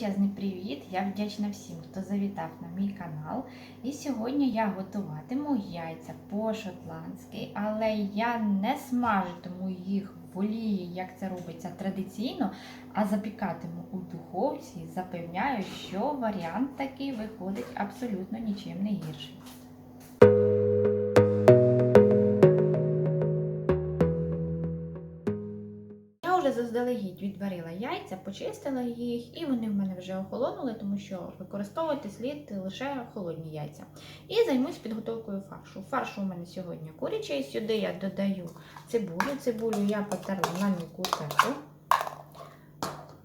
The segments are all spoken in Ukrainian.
величезний привіт! Я вдячна всім, хто завітав на мій канал. І сьогодні я готуватиму яйця по-шотландськи, але я не смажитиму їх в олії, як це робиться традиційно, а запікатиму у духовці. Запевняю, що варіант такий виходить абсолютно нічим не гірший. Заздалегідь відварила яйця, почистила їх, і вони в мене вже охолонули, тому що використовувати слід лише холодні яйця. І займусь підготовкою фаршу. Фаршу у мене сьогодні курячий. Сюди я додаю цибулю. Цибулю я потерла на мілку терку.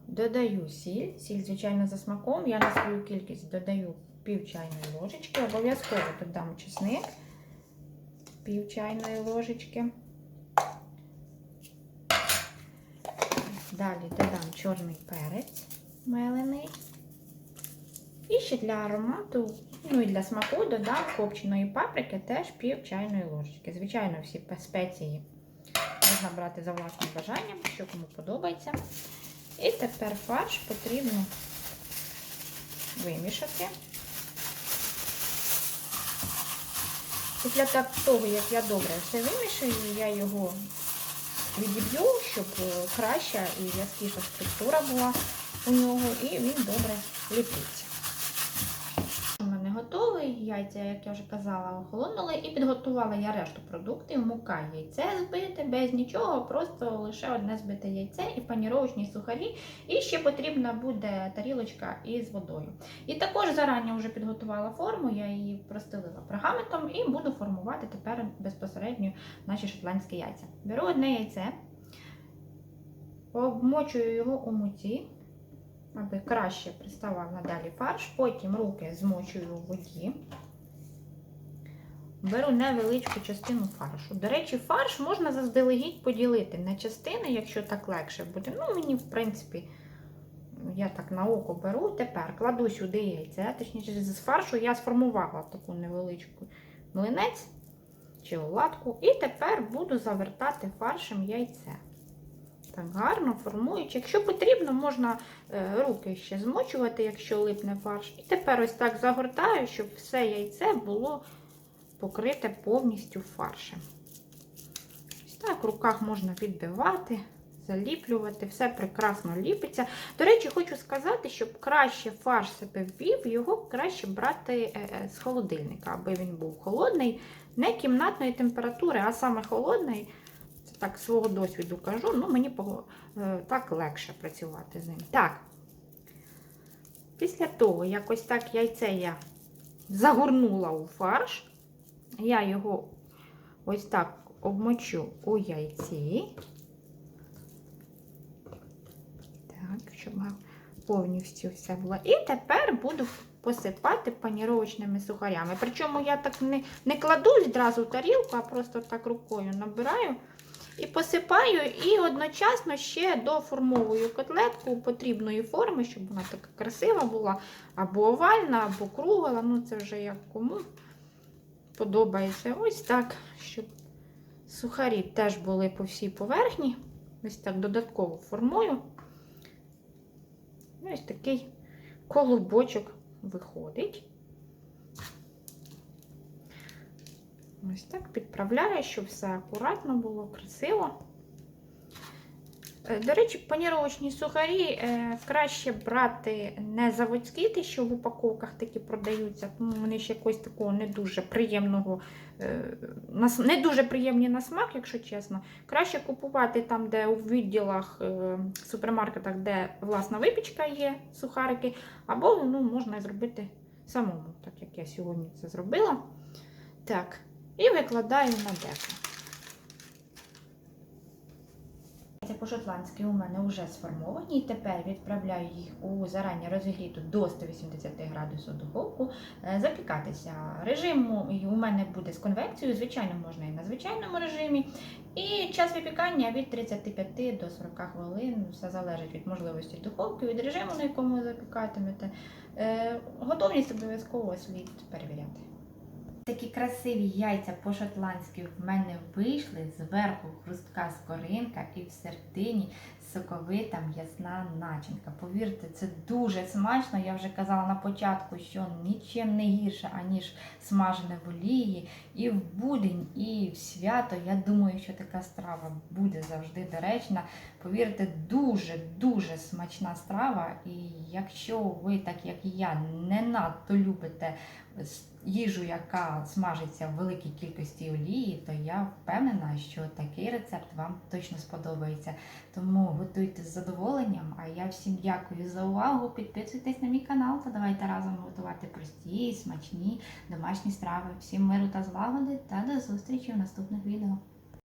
Додаю сіль. Сіль, звичайно, за смаком. Я на свою кількість додаю пів чайної ложечки. Обов'язково додам чесник, пів чайної ложечки. Далі додам чорний перець мелений. І ще для аромату, ну і для смаку додам копченої паприки теж пів чайної ложечки. Звичайно, всі спеції можна брати за власним бажанням, що кому подобається. І тепер фарш потрібно вимішати. Після того, як я добре все вимішаю, я його відіб'ю, щоб краща і в'язкіша структура була у нього, і він добре ліпиться. У яйця, як я вже казала, охолонули, і підготувала я решту продуктів, мука, яйце збите, без нічого, просто лише одне збите яйце і паніровочні сухарі. І ще потрібна буде тарілочка із водою. І також зарані вже підготувала форму, я її простелила пергаментом і буду формувати тепер безпосередньо наші шотландські яйця. Беру одне яйце, обмочую його у муці, аби краще приставав надалі фарш, потім руки змочую у воді. Беру невеличку частину фаршу. До речі, фарш можна заздалегідь поділити на частини, якщо так легше буде. Ну, мені, в принципі, я так на око беру. Тепер кладу сюди яйце, точніше, з фаршу я сформувала таку невеличку млинець чи оладку. І тепер буду завертати фаршем яйце. Так, гарно формуючи. Якщо потрібно, можна е, руки ще змочувати, якщо липне фарш. І тепер ось так загортаю, щоб все яйце було покрите повністю фаршем. Ось так, в руках можна відбивати, заліплювати, все прекрасно ліпиться. До речі, хочу сказати, щоб краще фарш себе ввів, його краще брати з холодильника, аби він був холодний, не кімнатної температури, а саме холодний. Так свого досвіду кажу, ну мені так легше працювати з ним. Так, після того, як ось так яйце я загорнула у фарш, я його ось так обмочу у яйці. Так, щоб повністю все було. І тепер буду посипати паніровочними сухарями. Причому я так не, не кладу відразу в тарілку, а просто так рукою набираю. І посипаю, і одночасно ще доформовую котлетку потрібної форми, щоб вона така красива була, або овальна, або кругла. Ну, це вже як кому подобається. Ось так, щоб сухарі теж були по всій поверхні. Ось так додатково формую. Ось такий колобочок виходить. Ось так підправляю, щоб все акуратно було, красиво. До речі, паніровочні сухарі е, краще брати не заводські, ті, що в упаковках такі продаються, тому вони ще якось такого не дуже приємного, е, не дуже приємні на смак, якщо чесно. Краще купувати там, де у відділах, е, супермаркетах, де власна випічка є, сухарики, або ну, можна зробити самому, так як я сьогодні це зробила. Так, і викладаю на деко. По-шотландськи у мене вже сформовані, і тепер відправляю їх у зарані розігріту до 180 градусів духовку запікатися. Режим у мене буде з конвекцією, звичайно, можна і на звичайному режимі. І час випікання від 35 до 40 хвилин. Все залежить від можливості духовки, від режиму, на якому ви запікатимете. Готовність обов'язково слід перевіряти. Такі красиві яйця по-шотландськи в мене вийшли. Зверху хрустка скоринка і в середині соковита м'ясна начинка. Повірте, це дуже смачно. Я вже казала на початку, що нічим не гірше, аніж смажене в олії. І в будень, і в свято. Я думаю, що така страва буде завжди доречна. Повірте, дуже дуже смачна страва. І якщо ви, так як і я, не надто любите їжу, яка смажиться в великій кількості олії, то я впевнена, що такий рецепт вам точно сподобається. Тому готуйте з задоволенням. А я всім дякую за увагу. Підписуйтесь на мій канал та давайте разом готувати прості, смачні домашні страви. Всім миру та злагоди та до зустрічі в наступних відео.